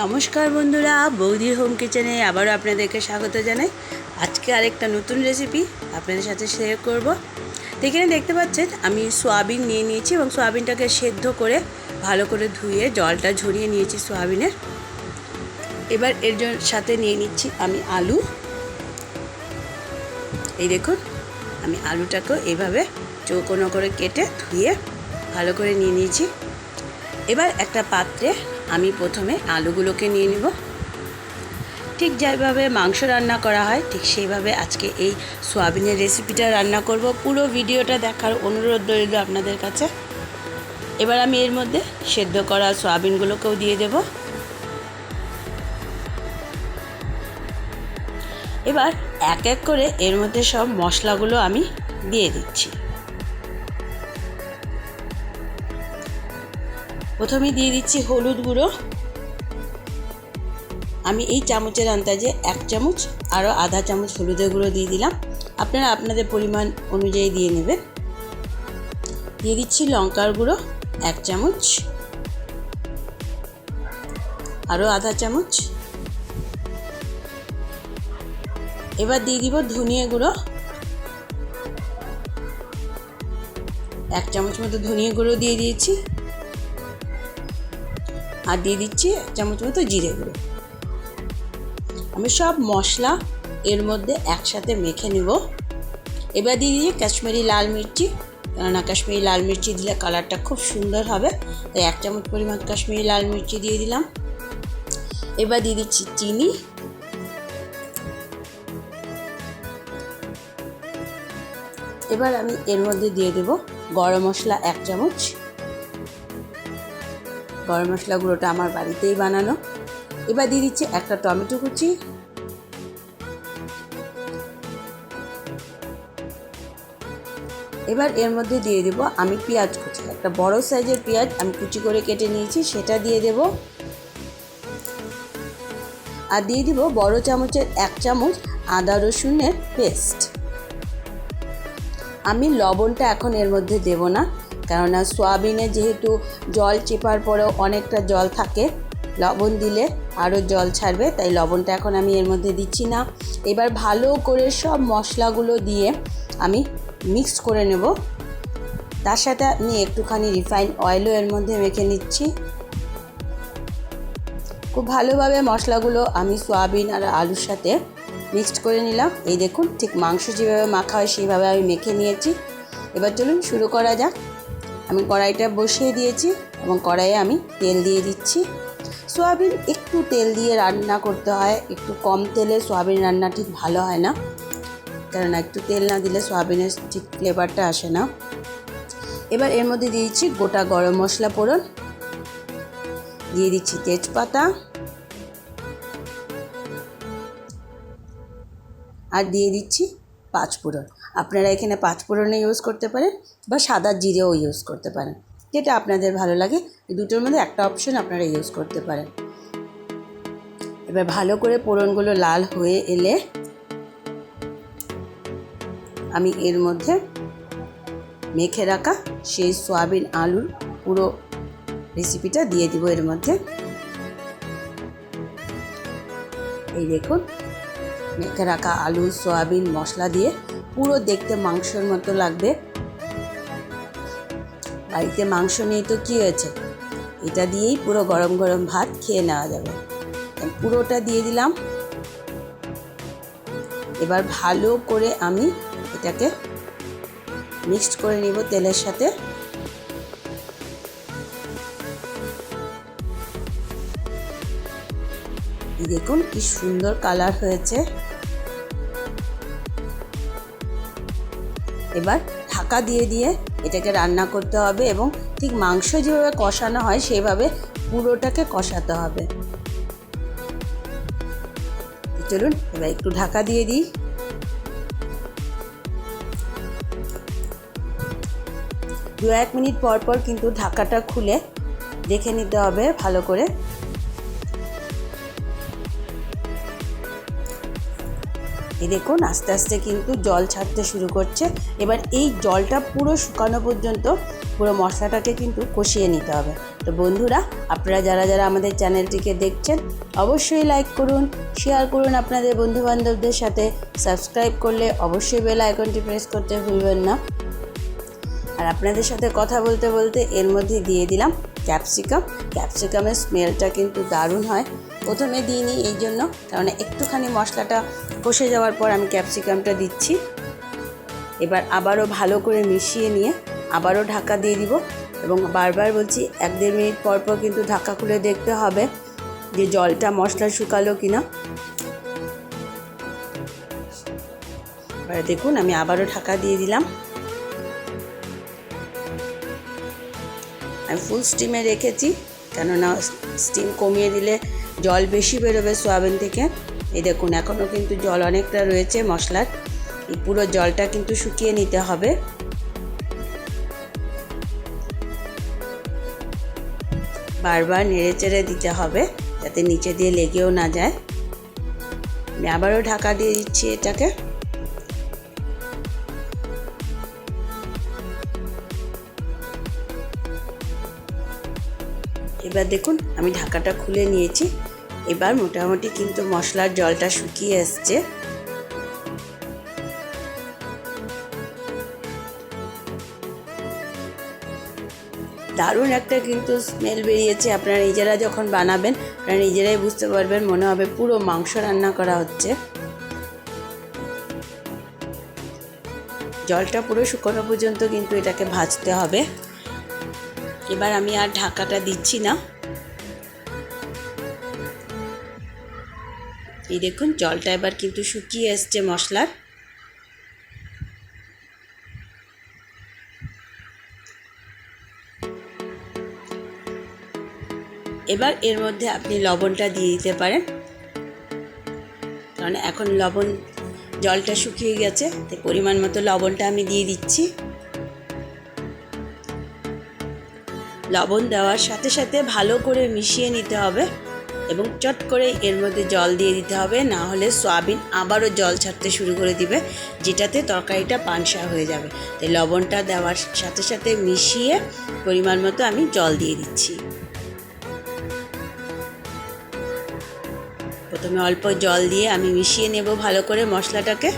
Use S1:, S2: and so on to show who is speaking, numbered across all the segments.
S1: নমস্কার বন্ধুরা, বৌদির হোম কিচেনে আবারও আপনাদেরকে স্বাগত জানাই। আজকে আরেকটা নতুন রেসিপি আপনাদের সাথে শেয়ার করব। এখানে দেখতে পাচ্ছেন, আমি সোয়াবিন নিয়ে নিয়েছি এবং সোয়াবিনটাকে সেদ্ধ করে ভালো করে ধুয়ে জলটা ঝরিয়ে নিয়েছি সোয়াবিনের। এবার এর সাথে নিয়ে নিচ্ছি আমি আলু। এই দেখুন, আমি আলুটাকেও এইভাবে চৌকোনো করে কেটে ধুয়ে ভালো করে নিয়ে নিয়েছি। এবার একটা পাত্রে আমি প্রথমে আলুগুলোকে নিয়ে নিব। ঠিক যেভাবে মাংস রান্না করা হয়, ঠিক সেইভাবে আজকে এই সোয়াবিনের রেসিপিটা রান্না করব। পুরো ভিডিওটা দেখার অনুরোধ রইল আপনাদের কাছে। এবার আমি এর মধ্যে সেদ্ধ করা সোয়াবিনগুলোকেও দিয়ে দেব। এবার এক এক করে এর মধ্যে সব মশলাগুলো আমি দিয়ে দিচ্ছি। প্রথমে দিয়ে দিচ্ছি হলুদ গুঁড়ো। আমি এই চামচের আন্দাজে এক চামচ, আরও আধা চামচ হলুদের গুঁড়ো দিয়ে দিলাম। আপনারা আপনাদের পরিমাণ অনুযায়ী দিয়ে নেবেন। দিয়ে দিচ্ছি লঙ্কার গুঁড়ো, এক চামচ। আরও আধা চামচ। এবার দিয়ে দিব ধনিয়া গুঁড়ো। এক চামচ মতো ধনিয়া গুঁড়ো দিয়ে দিয়েছি। আর দিয়ে দিচ্ছি এক চামচ মতো জিরে গুঁড়ো। আমি সব মশলা এর মধ্যে একসাথে মেখে নেব। এবার দিয়ে দিয়ে কাশ্মীরি লাল মির্চি। কেননা কাশ্মীরি লাল মির্চি দিলে কালারটা খুব সুন্দর হবে, তাই এক চামচ পরিমাণ কাশ্মীরি লাল মির্চি দিয়ে দিলাম। এবার দিয়ে দিচ্ছি চিনি। এবার আমি এর মধ্যে দিয়ে দেব গরম মশলা এক চামচ। গরম মশলা গুঁড়োটা আমার বাড়িতেই বানানো। এবার দিয়ে দিচ্ছি একটা টমেটো কুচি। এবার এর মধ্যে দিয়ে দেব আমি পেঁয়াজ কুচি। একটা বড় সাইজের পেঁয়াজ আমি কুচি করে কেটে নিয়েছি, সেটা দিয়ে দেব। আর দিয়ে দিব বড় চামচের এক চামচ আদা রসুনের পেস্ট। আমি লবণটা এখন এর মধ্যে দেব না। কেননা সোয়াবিনে যেহেতু জল চেপার পরেও অনেকটা জল থাকে, লবণ দিলে আরও জল ছাড়বে, তাই লবণটা এখন আমি এর মধ্যে দিচ্ছি না। এবার ভালো করে সব মশলাগুলো দিয়ে আমি মিক্স করে নেব। তার সাথে আমি একটুখানি রিফাইন অয়েলও এর মধ্যে মেখে নিচ্ছি। খুব ভালোভাবে মশলাগুলো আমি সোয়াবিন আর আলুর সাথে মিক্সড করে নিলাম। এই দেখুন, ঠিক মাংস যেভাবে মাখা হয় সেইভাবে আমি মেখে নিয়েছি। এবার চলুন শুরু করা যাক। আমি কড়াইটা বসিয়ে দিয়েছি এবং কড়াইয়ে আমি তেল দিয়ে দিচ্ছি। সোয়াবিন একটু তেল দিয়ে রান্না করতে হয়, একটু কম তেলে সোয়াবিন রান্না ঠিক ভালো হয় না। কেননা একটু তেল না দিলে সোয়াবিনের ঠিক ফ্লেভারটা আসে না। এবার এর মধ্যে দিয়ে দিচ্ছি গোটা গরম মশলা ফোড়ন। দিয়ে দিচ্ছি তেজপাতা। আর দিয়ে দিচ্ছি পাঁচফোড়ন আপনারা এখানে পাঁচফোড়নে ইউজ করতে পারেন। বা সাদা জিরেও ইউজ করতে পারেন। যেটা আপনাদের ভালো লাগে, এই দুটোর মধ্যে একটা অপশন আপনারা ইউজ করতে পারেন। এবার ভালো করে পোড়নগুলো লাল হয়ে এলে আমি এর মধ্যে মেখে রাখা সেই সয়াবিন আলুর পুরো রেসিপিটা দিয়ে দিব এর মধ্যে। এই দেখুন, মেখে রাখা আলু, সয়াবিন, মশলা দিয়ে পুরো দেখতে মাংসের মতো লাগবে। বাড়িতে মাংস নেই তো কী হয়েছে? এটা দিয়েই পুরো গরম গরম ভাত খেয়ে নেওয়া যাবে। পুরোটা দিয়ে দিলাম। এবার ভালো করে আমি এটাকে মিক্সড করে নিব তেলের সাথে। দেখুন কি সুন্দর কালার হয়েছে। এবার ঢাকা দিয়ে দিয়ে এটাকে রান্না করতে হবে এবং ঠিক মাংস যেভাবে কষানো হয় সেভাবে পুরোটাকে কষাতে হবে। চলুন, এবার একটু ঢাকা দিয়ে দিই। দু এক মিনিট পর পর কিন্তু ঢাকাটা খুলে দেখে নিতে হবে ভালো করে। এই দেখুন, আস্তে আস্তে কিন্তু জল ছাড়তে শুরু করছে। এবার এই জলটা পুরো শুকানো পর্যন্ত পুরো মশলাটাকে কিন্তু কষিয়ে নিতে হবে। তো বন্ধুরা, আপনারা যারা যারা আমাদের চ্যানেলটিকে দেখছেন, অবশ্যই লাইক করুন শেয়ার করুন আপনাদের বন্ধুবান্ধবদের সাথে। সাবস্ক্রাইব করলে অবশ্যই বেল আইকনটি প্রেস করতে ভুলবেন না। আর আপনাদের সাথে কথা বলতে বলতে এর মধ্যে দিয়ে দিলাম ক্যাপসিকাম। ক্যাপসিকামের স্মেলটা কিন্তু দারুণ হয়। প্রথমে দিইনি এই জন্য, কারণ একটুখানি মশলাটা কষে যাওয়ার পর আমি ক্যাপসিকামটা দিচ্ছি। এবার আবারও ভালো করে মিশিয়ে নিয়ে আবারও ঢাকা দিয়ে দিব এবং বারবার বলছি, এক দেড় মিনিট পর পর কিন্তু ঢাকা খুলে দেখতে হবে যে জলটা মশলা শুকালো কিনা। এবার দেখুন, আমি আবারও ঢাকা দিয়ে দিলাম। আমি ফুল স্টিমে রেখেছি, কেননা স্টিম কমিয়ে দিলে জল বেশি বেরোবে সোয়াবিন থেকে। এই দেখুন এখনও কিন্তু জল অনেকটা রয়েছে মশলার। এই পুরো জলটা কিন্তু শুকিয়ে নিতে হবে। বারবার নেড়ে চেড়ে দিতে হবে, যাতে নিচে দিয়ে লেগেও না যায়। আমি আবারও ঢাকা দিয়ে দিচ্ছি এটাকে। এবার দেখুন, আমি ঢাকাটা খুলে নিয়েছি। এবার মোটামুটি কিন্তু মশলার জলটা শুকিয়ে এসছে। দারুণ একটা কিন্তু স্মেল বেরিয়েছে। আপনারা নিজেরা যখন বানাবেন, আপনারা নিজেরাই বুঝতে পারবেন, মনে হবে পুরো মাংস রান্না করা হচ্ছে। জলটা পুরো শুকনো পর্যন্ত কিন্তু এটাকে ভাজতে হবে। এবার আমি আর ঢাকাটা দিচ্ছি না। এই দেখুন, জলটা এবার কিন্তু শুকিয়ে এসছে মশলার। এবার এর মধ্যে আপনি লবণটা দিয়ে দিতে পারেন। কারণ এখন লবণ, জলটা শুকিয়ে গেছে, তাই পরিমাণ মতো লবণটা আমি দিয়ে দিচ্ছি। লবণ দেওয়ার সাথে সাথে ভালো করে মিশিয়ে নিতে হবে এবং চট করে এর মধ্যে জল দিয়ে দিতে হবে, না হলে সয়াবিন আবারও জল ছাড়তে শুরু করে দিবে, যেটাতে তরকারিটা পানসা হয়ে যাবে। তাই লবণটা দেওয়ার সাথে সাথে মিশিয়ে পরিমাণ মতো আমি জল দিয়ে দিচ্ছি। প্রথমে অল্প জল দিয়ে আমি মিশিয়ে নেব ভালো করে মশলাটাকে।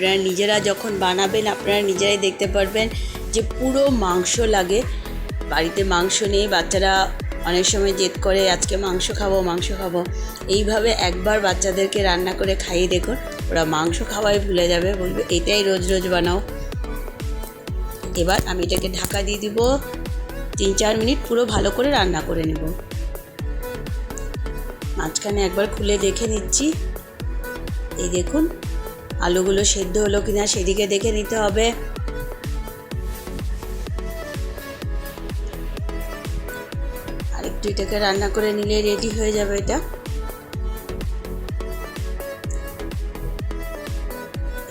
S1: আপনারা নিজেরা যখন বানাবেন, আপনারা নিজেরাই দেখতে পারবেন যে পুরো মাংস লাগে। বাড়িতে মাংস নেই, বাচ্চারা অনেক সময় জেদ করে, আজকে মাংস খাব মাংস খাব। এইভাবে একবার বাচ্চাদেরকে রান্না করে খাইয়ে দেখুন, ওরা মাংস খাওয়াই ভুলে যাবে, বলবে, এটাই রোজ রোজ বানাও। এবার আমি এটাকে ঢাকা দিয়ে দিব, তিন চার মিনিট পুরো ভালো করে রান্না করে নেব। মাঝখানে একবার খুলে দেখে নিচ্ছি। এই দেখুন আলুগুলো সেদ্ধ হলো কিনা সেদিকে দেখে নিতে হবে। আরেকটু এটাকে রান্না করে নিলে রেডি হয়ে যাবে এটা।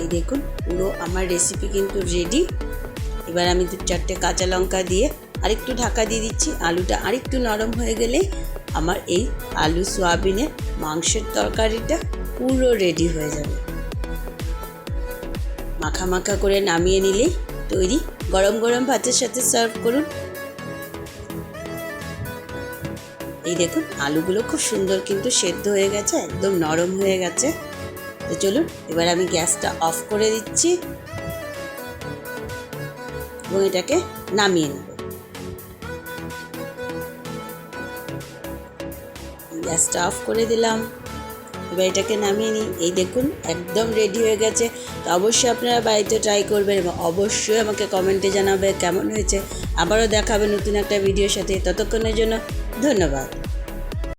S1: এই দেখুন, পুরো আমার রেসিপি কিন্তু রেডি এবার আমি দু চারটে কাঁচা লঙ্কা দিয়ে আরেকটু ঢাকা দিয়ে দিচ্ছি। আলুটা আরেকটু নরম হয়ে গেলে আমার এই আলু সোয়াবিনের মাংসের তরকারিটা পুরো রেডি হয়ে যাবে। মাখা মাখা করে নামিয়ে নিলে তৈরি গরম গরম ভাতের সাথে সার্ভ করুন। এই দেখুন, আলুগুলো খুব সুন্দর কিন্তু সেদ্ধ হয়ে গেছে, একদম নরম হয়ে গেছে। তো চলুন, এবার আমি গ্যাসটা অফ করে দিচ্ছি এবং এটাকে নামিয়ে নেব। গ্যাসটা অফ করে দিলাম। এবার এটাকে নামিয়ে নিই এই দেখুন, একদম রেডি হয়ে গেছে। তো অবশ্যই আপনারা বাড়িতে ট্রাই করবেন এবং অবশ্যই আমাকে কমেন্টে জানাবে কেমন হয়েছে। আবারও দেখাবে নতুন একটা ভিডিওর সাথে। ততক্ষণের জন্য ধন্যবাদ।